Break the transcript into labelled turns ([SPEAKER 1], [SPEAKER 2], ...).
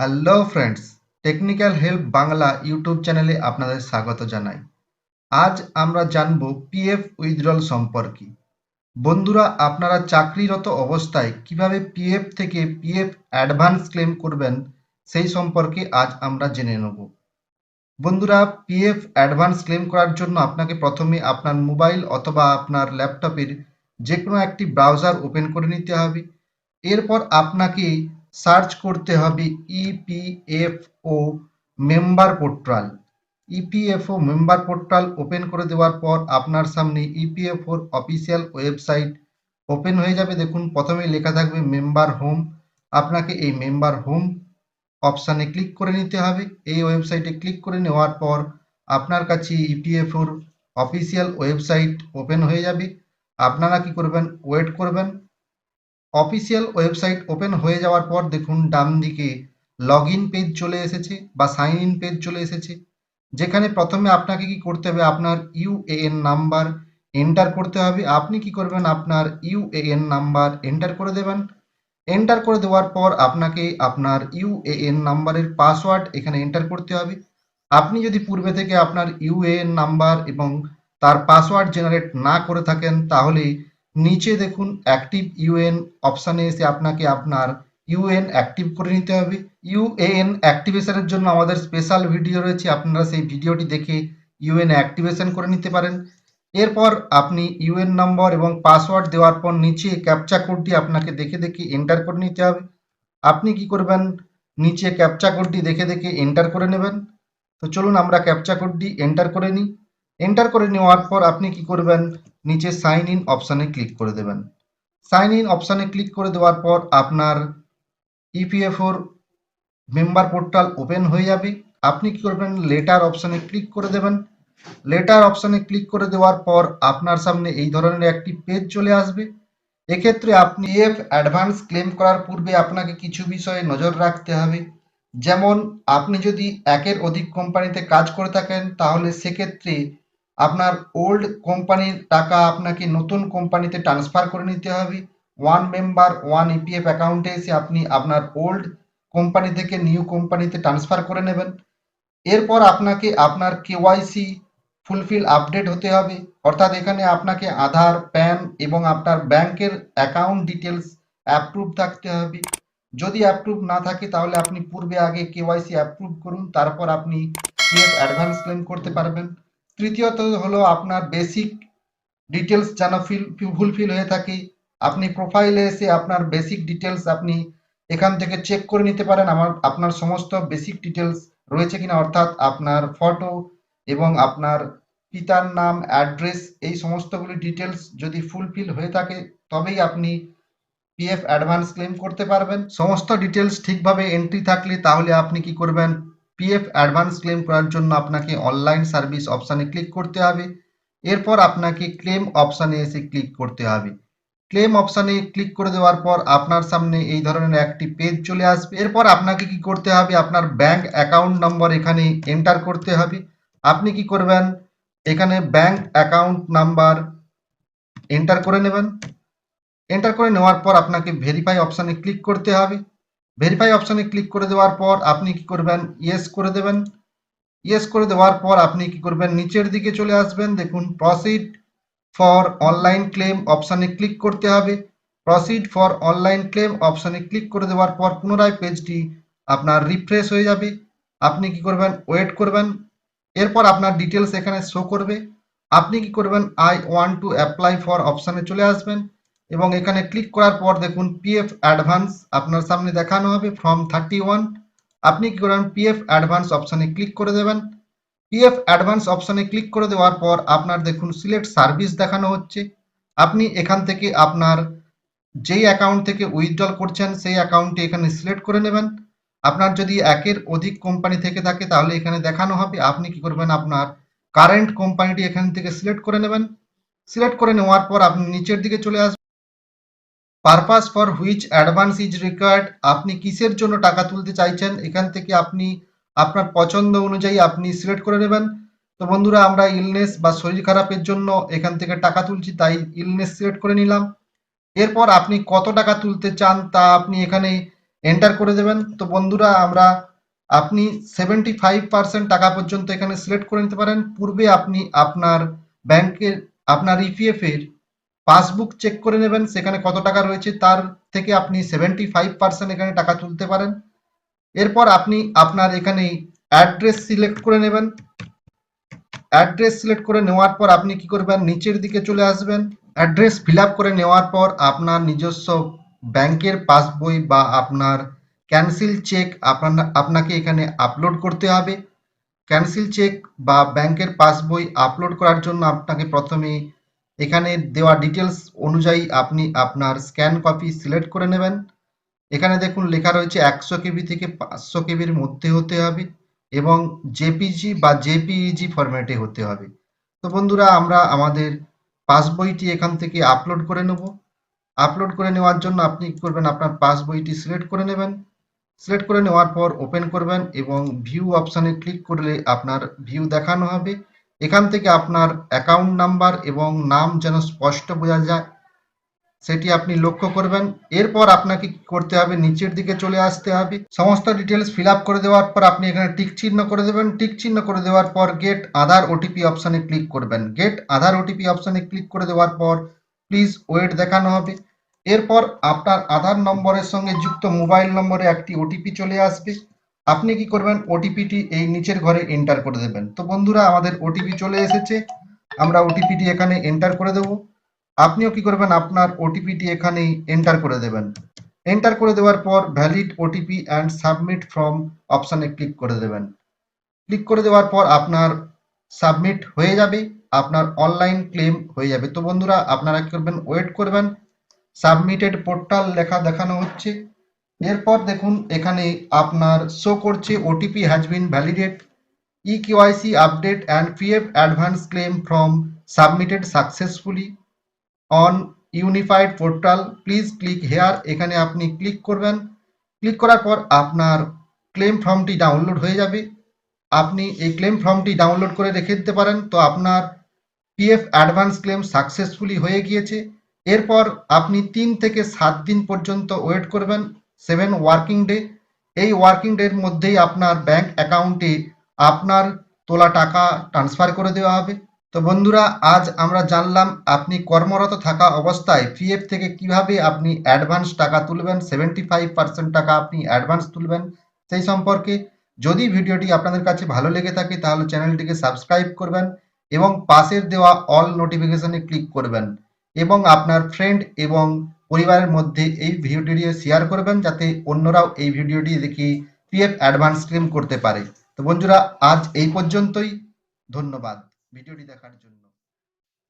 [SPEAKER 1] Hello friends technical help Bangla YouTube চ্যানেলে আপনাদের স্বাগত জানাই। আজ আমরা জানব পিএফ উইথড্রল সম্পর্কে। বন্ধুরা, আপনারা চাকরিরত অবস্থায় কীভাবে পিএফ থেকে পিএফ অ্যাডভান্স ক্লেম করবেন সেই সম্পর্কে আজ আমরা জেনে নেব। বন্ধুরা পিএফ অ্যাডভান্স ক্লেম করার জন্য আপনাকে প্রথমে আপনার মোবাইল অথবা আপনার ল্যাপটপের যে কোনো একটি ব্রাউজার ওপেন করে নিতে হবে। এরপর আপনাকে সার্চ করতে হবে EPFO member portal EPFO member portal open করে দেওয়ার পর আপনার সামনে ইপিএফওর অফিসিয়াল ওয়েবসাইট ওপেন হয়ে যাবে। দেখুন প্রথমে লেখা থাকবে মেম্বার হোম আপনাকে এই মেম্বার হোম অপশানে ক্লিক করে নিতে হবে। এই ওয়েবসাইটে ক্লিক করে নেওয়ার পর আপনার কাছে ইপিএফওর অফিসিয়াল ওয়েবসাইট ওপেন হয়ে যাবে। আপনারা কি করবেন? ওয়েট করবেন। অফিসিয়াল ওয়েবসাইট ওপেন হয়ে যাওয়ার পর দেখুন ডান দিকে লগ ইন পেজ চলে এসেছে বা সাইন ইন পেজ চলে এসেছে, যেখানে প্রথমে আপনাকে কি করতে হবে? আপনার ইউএএন নাম্বার এন্টার করতে হবে। আপনি কি করবেন? আপনার ইউএএন নাম্বার এন্টার করে দেবেন। এন্টার করে দেওয়ার পর আপনাকে আপনার ইউএএন নাম্বারের পাসওয়ার্ড এখানে এন্টার করতে হবে। আপনি যদি পূর্বে থেকে আপনার ইউএএন নাম্বার এবং তার পাসওয়ার্ড জেনারেট না করে থাকেন, তাহলে নিচে দেখুন অ্যাক্টিভ ইউএন অপশানে এসে আপনাকে আপনার ইউএন অ্যাক্টিভ করে নিতে হবে। ইউএএন অ্যাক্টিভেশনের জন্য আমাদের স্পেশাল ভিডিও রয়েছে, আপনারা সেই ভিডিওটি দেখে ইউএন অ্যাক্টিভেশন করে নিতে পারেন। এরপর আপনি ইউএন নম্বর এবং পাসওয়ার্ড দেওয়ার পর নিচে ক্যাপচা কোডটি আপনাকে দেখে দেখে এন্টার করে নিতে হবে। আপনি কি করবেন? নিচে ক্যাপচা কোডটি দেখে দেখে এন্টার করে নেবেন। তো চলুন আমরা ক্যাপচা কোডটি এন্টার করে নিই। এন্টার করে নেওয়ার পর আপনি কি করবেন? নিচে সাইন ইন অপশানে ক্লিক করে দেবেন। সাইন ইন অপশানে ক্লিক করে দেওয়ার পর আপনার ইপিএফওর মেম্বার পোর্টাল ওপেন হয়ে যাবে। আপনি কি করবেন? লেটার অপশানে ক্লিক করে দেবেন। লেটার অপশানে ক্লিক করে দেওয়ার পর আপনার সামনে এই ধরনের একটি পেজ চলে আসবে। এক্ষেত্রে আপনি এফ অ্যাডভান্স ক্লেম করার পূর্বে আপনাকে কিছু বিষয়ে নজর রাখতে হবে। যেমন, আপনি যদি একের অধিক কোম্পানিতে কাজ করে থাকেন, তাহলে সেক্ষেত্রে আপনার ওল্ড কোম্পানির টাকা আপনাকে নতুন কোম্পানিতে ট্রান্সফার করে নিতে হবে। ওয়ান মেম্বার ওয়ান ইপিএফ অ্যাকাউন্টে এসে আপনি আপনার ওল্ড কোম্পানি থেকে নিউ কোম্পানিতে ট্রান্সফার করে নেবেন। এরপর আপনাকে আপনার কেওয়াইসি ফুলফিল আপডেট হতে হবে। অর্থাৎ এখানে আপনাকে আধার প্যান এবং আপনার ব্যাংকের অ্যাকাউন্ট ডিটেলস অ্যাপ্রুভ থাকতে হবে। যদি অ্যাপ্রুভ না থাকে তাহলে আপনি পূর্বে আগে কেওয়াইসি অ্যাপ্রুভ করুন, তারপর আপনি পিএফ অ্যাডভান্স ক্লেম করতে পারবেন। তৃতীয়ত হলো আপনার বেসিক ডিটেলস যেন ফিল ফুলফিল হয়ে থাকে। আপনি প্রোফাইলে এসে আপনার বেসিক ডিটেলস আপনি এখান থেকে চেক করে নিতে পারেন। আমার, আপনার সমস্ত বেসিক ডিটেলস রয়েছে কিনা, অর্থাৎ আপনার ফটো এবং আপনার পিতার নাম অ্যাড্রেস এই সমস্তগুলি ডিটেলস যদি ফুলফিল হয়ে থাকে, তবেই আপনি পিএফ অ্যাডভান্স ক্লেম করতে পারবেন। সমস্ত ডিটেলস ঠিকভাবে এন্ট্রি থাকলে তাহলে আপনি কি করবেন? পিএফ অ্যাডভান্স ক্লেম করার জন্য আপনাকে অনলাইন সার্ভিস অপশানে ক্লিক করতে হবে। এরপর আপনাকে ক্লেম অপশানে এসে ক্লিক করতে হবে। ক্লেম অপশানে ক্লিক করে দেওয়ার পর আপনার সামনে এই ধরনের একটি পেজ চলে আসবে। এরপর আপনাকে কি করতে হবে? আপনার ব্যাংক অ্যাকাউন্ট নম্বর এখানে এন্টার করতে হবে। আপনি কি করবেন? এখানে ব্যাংক অ্যাকাউন্ট নাম্বার এন্টার করে নেবেন। এন্টার করে নেওয়ার পর আপনাকে ভেরিফাই অপশানে ক্লিক করতে হবে। ভেরিফাই অপশানে ক্লিক করে দেওয়ার পর আপনি কি করবেন? ইয়েস করে দেবেন। ইয়েস করে দেওয়ার পর আপনি কি করবেন? নিচের দিকে চলে আসবেন। দেখুন প্রসিড ফর অনলাইন ক্লেম অপশানে ক্লিক করতে হবে। প্রসিড ফর অনলাইন ক্লেম অপশানে ক্লিক করে দেওয়ার পর পুনরায় পেজটি আপনার রিফ্রেশ হয়ে যাবে। আপনি কি করবেন? ওয়েট করবেন। এরপর আপনার ডিটেলস এখানে শো করবে। আপনি কি করবেন? I want to apply for অপশানে চলে আসবেন। এবং এখানে ক্লিক করার পর দেখুন পিএফ অ্যাডভান্স আপনার সামনে দেখানো হবে ফর্ম থার্টি ওয়ান আপনি কি করবেন পিএফ অ্যাডভান্স অপশানে ক্লিক করে দেবেন। পিএফ অ্যাডভান্স অপশানে ক্লিক করে দেওয়ার পর আপনার দেখুন সিলেক্ট সার্ভিস দেখানো হচ্ছে। আপনি এখান থেকে আপনার যেই অ্যাকাউন্ট থেকে উইথড্রল করছেন, সেই অ্যাকাউন্টটি এখানে সিলেক্ট করে নেবেন। আপনার যদি একের অধিক কোম্পানি থেকে থাকে, তাহলে এখানে দেখানো হবে। আপনি কি করবেন? আপনার কারেন্ট কোম্পানিটি এখান থেকে সিলেক্ট করে নেবেন। সিলেক্ট করে নেওয়ার পর আপনি নিচের দিকে চলে আসবেন purpose for which advance is required আপনি কিসের জন্য টাকা তুলতে চাইছেন, এখান থেকে আপনি আপনার পছন্দ অনুযায়ী আপনি সিলেক্ট করে নেবেন। তো বন্ধুরা, আমরা ইলনেস বা শরীর খারাপের জন্য এখান থেকে টাকা তুলছি, তাই ইলনেস সিলেক্ট করে নিলাম। এরপর আপনি কত টাকা তুলতে চান, তা আপনি এখানে এন্টার করে দেবেন। তো বন্ধুরা, আমরা আপনি সেভেন্টি ফাইভ পার্সেন্ট টাকা পর্যন্ত এখানে সিলেক্ট করে নিতে পারেন। পূর্বে আপনি আপনার ব্যাংকের আপনার ইপিএফ এর পাসবুক চেক করে নেবেন, সেখানে কত টাকা রয়েছে, তার থেকে আপনি সেভেন্টি ফাইভ পার্সেন্ট এখানে টাকা তুলতে পারেন। এরপর আপনি আপনার এখানে অ্যাড্রেস সিলেক্ট করে নেবেন। অ্যাড্রেস সিলেক্ট করে নেওয়ার পর আপনি কি করবেন, নিচের দিকে চলে আসবেন। অ্যাড্রেস ফিল করে নেওয়ার পর আপনার নিজস্ব ব্যাংকের পাসবই বা আপনার ক্যান্সেল চেক আপনার, আপনাকে এখানে আপলোড করতে হবে। ক্যান্সেল চেক বা ব্যাংকের পাসবই আপলোড করার জন্য আপনাকে প্রথমে এখানে দেওয়া ডিটেলস অনুযায়ী আপনি আপনার স্ক্যান কপি সিলেক্ট করে নেবেন। এখানে দেখুন লেখা রয়েছে একশো কেবি থেকে পাঁচশো কেবির মধ্যে হতে হবে এবং জেপিজি বা জেপিইজি ফরম্যাটে হতে হবে। তো বন্ধুরা, আমরা আমাদের পাসবইটি এখান থেকে আপলোড করে নেব। আপলোড করে নেওয়ার জন্য আপনি কি করবেন? আপনার পাসবইটি সিলেক্ট করে নেবেন। সিলেক্ট করে নেওয়ার পর ওপেন করবেন এবং ভিউ অপশানে ক্লিক করলে আপনার ভিউ দেখানো হবে। এখান থেকে আপনার অ্যাকাউন্ট নাম্বার এবং নাম যেন স্পষ্ট বোঝা যায়, সেটি আপনি লক্ষ্য করবেন। এরপর আপনাকে কি করতে হবে? নিচের দিকে চলে আসতে হবে। সমস্ত ডিটেলস ফিল করে দেওয়ার পর আপনি এখানে টিক চিহ্ন করে দেবেন। টিক চিহ্ন করে দেওয়ার পর গেট আধার ওটিপি অপশানে ক্লিক করবেন। গেট আধার ওটিপি অপশানে ক্লিক করে দেওয়ার পর প্লিজ ওয়েট দেখানো হবে। এরপর আপনার আধার নম্বরের সঙ্গে যুক্ত মোবাইল নম্বরে একটি ওটিপি চলে আসবে। আপনি কি করবেন? ওটিপিটি এই নিচের ঘরে এন্টার করে দেবেন। তো বন্ধুরা, আমাদের ওটিপি চলে এসেছে। আমরা ওটিপিটি এখানে এন্টার করে দেবো। আপনিও কি করবেন? আপনার ওটিপিটি এখানে এন্টার করে দেবেন। এন্টার করে দেওয়ার পর valid OTP and submit form অপশানে ক্লিক করে দেবেন। ক্লিক করে দেওয়ার পর আপনার সাবমিট হয়ে যাবে। আপনার অনলাইন ক্লেম হয়ে যাবে। তো বন্ধুরা, আপনারা কি করবেন? ওয়েট করবেন। সাবমিটেড পোর্টাল লেখা দেখানো হচ্ছে। এরপর দেখুন, এখানে আপনার শো করছে OTP has been validate E KYC update and PF advance claim form submitted successfully on unified portal please click here এখানে আপনি ক্লিক করবেন। ক্লিক করার পর আপনার ক্লেম ফর্মটি ডাউনলোড হয়ে যাবে। আপনি এই ক্লেম ফর্মটি ডাউনলোড করে রেখে দিতে পারেন। তো আপনার পিএফ অ্যাডভান্স ক্লেম সাকসেসফুলি হয়ে গিয়েছে। এরপর আপনি তিন থেকে সাত দিন পর্যন্ত ওয়েট করবেন। সেভেন ওয়ার্কিং ডে এই ওয়ার্কিং ডের মধ্যেই আপনার ব্যাংক অ্যাকাউন্টে আপনার তোলা টাকা ট্রান্সফার করে দেওয়া হবে। তো বন্ধুরা, আজ আমরা জানলাম আপনি কর্মরত থাকা অবস্থায় পিএফ থেকে কীভাবে আপনি অ্যাডভান্স টাকা তুলবেন সেভেন্টি ফাইভ পার্সেন্ট টাকা আপনি অ্যাডভান্স তুলবেন সেই সম্পর্কে। যদি ভিডিওটি আপনাদের কাছে ভালো লেগে থাকে, তাহলে চ্যানেলটিকে সাবস্ক্রাইব করবেন এবং পাশের দেওয়া অল নোটিফিকেশনে ক্লিক করবেন। এবং আপনার ফ্রেন্ড এবং পরিবারের মধ্যে এই ভিডিওটি শেয়ার করবেন যাতে অন্যরাও এই ভিডিওটি দেখি পিএফ অ্যাডভান্স ক্লেম করতে পারে। তো বন্ধুরা, আজ এই পর্যন্তই। ধন্যবাদ ভিডিওটি দেখার জন্য।